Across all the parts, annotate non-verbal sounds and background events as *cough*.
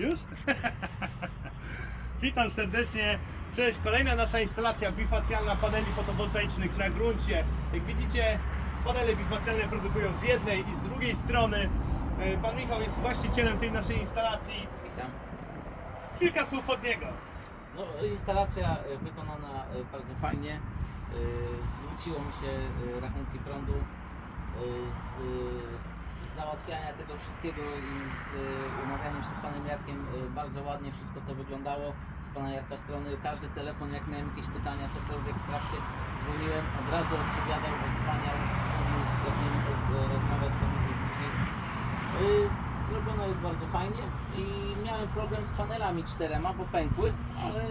Już? *laughs* Witam serdecznie. Cześć, kolejna nasza instalacja bifacjalna paneli fotowoltaicznych na gruncie. Jak widzicie, panele bifacjalne produkują z jednej i z drugiej strony. E, Pan Michał jest właścicielem tej naszej instalacji. Witam. Kilka słów od niego. No, instalacja e, wykonana e, bardzo fajnie. Zwróciło mi się rachunki prądu z załatwiania tego wszystkiego i z e, umawianiem się z panem Jarkiem e, bardzo ładnie wszystko to wyglądało. Z pana Jarka strony każdy telefon, jak miałem jakieś pytania, cokolwiek w trakcie dzwoniłem, od razu odpowiadał, odzwaniał, mówił, rozmawiać, to mówił później. Y, Zrobione jest bardzo fajnie i miałem problem z panelami czterema, bo pękły, ale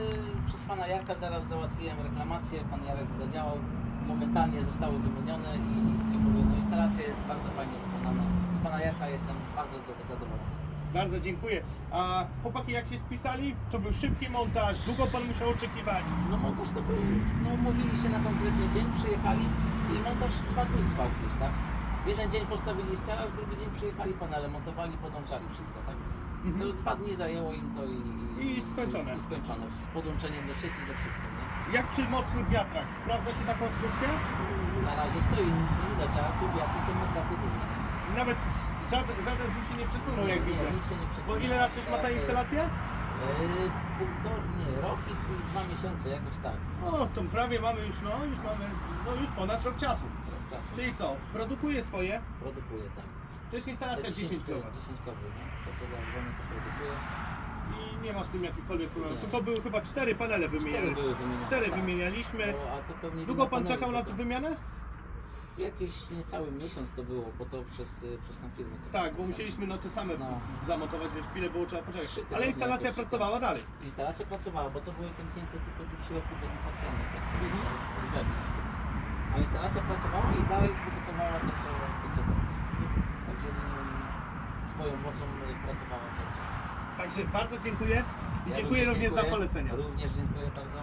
przez pana Jarka zaraz załatwiłem reklamację, pan Jarek zadziałał, momentalnie zostały wymienione i, i mówię, no instalacja jest bardzo fajnie wykonana. Jarka jestem bardzo do- zadowolony. Bardzo dziękuję. A chłopaki jak się spisali? To był szybki montaż, długo pan musiał oczekiwać. No montaż to był, no umówili się na konkretny dzień, przyjechali i montaż dwa dni trwał gdzieś, tak? W jeden dzień postawili stelaż, drugi dzień przyjechali panele, montowali, podłączali wszystko, tak? To Mhm. dwa dni zajęło im to i, I skończone. I skończone. Z podłączeniem do sieci ze wszystkim. Nie? Jak przy mocnych wiatrach? Sprawdza się ta konstrukcja? Na razie stoi, nic nie widać, a tu wiatry są naprawdę duże. Nawet żaden, żaden z nich się nie przesunął, jak nie, widzę. nic się nie Bo ile lat już ma ta instalacja? Yy, półtor, nie, rok i dwa miesiące, jakoś tak. O, to prawie mamy już, no, już mamy, no już ponad rok czasu. Rok czasu. Czyli co, produkuje swoje, Produkuje, tak. to jest instalacja 10 kW 10 kW, nie? To co założone to produkuje. i nie ma z tym jakichkolwiek problemów. Nie. Tylko były chyba cztery panele wymieniane. były wymienione. Cztery tak. wymienialiśmy. To, a to pewnie Długo wina pan paneli czekał na tylko. tę wymianę? Jakiś niecały miesiąc to było, bo to przez, y, przez tą firmę. co Tak, bo musieliśmy no te same No. zamontować, więc chwilę było trzeba Trzy poczekać. tygodnie Ale instalacja jakoś tak. pracowała dalej. Instalacja pracowała, bo to były pęknięte tylko w środku degustacjonnym, tak? Mhm. Wewnątrz. A instalacja pracowała i dalej produkowała to, co, to, co to. Także mm, swoją mocą y, pracowała cały czas. Także bardzo dziękuję i Ja dziękuję również za dziękuję. polecenia. Również dziękuję bardzo.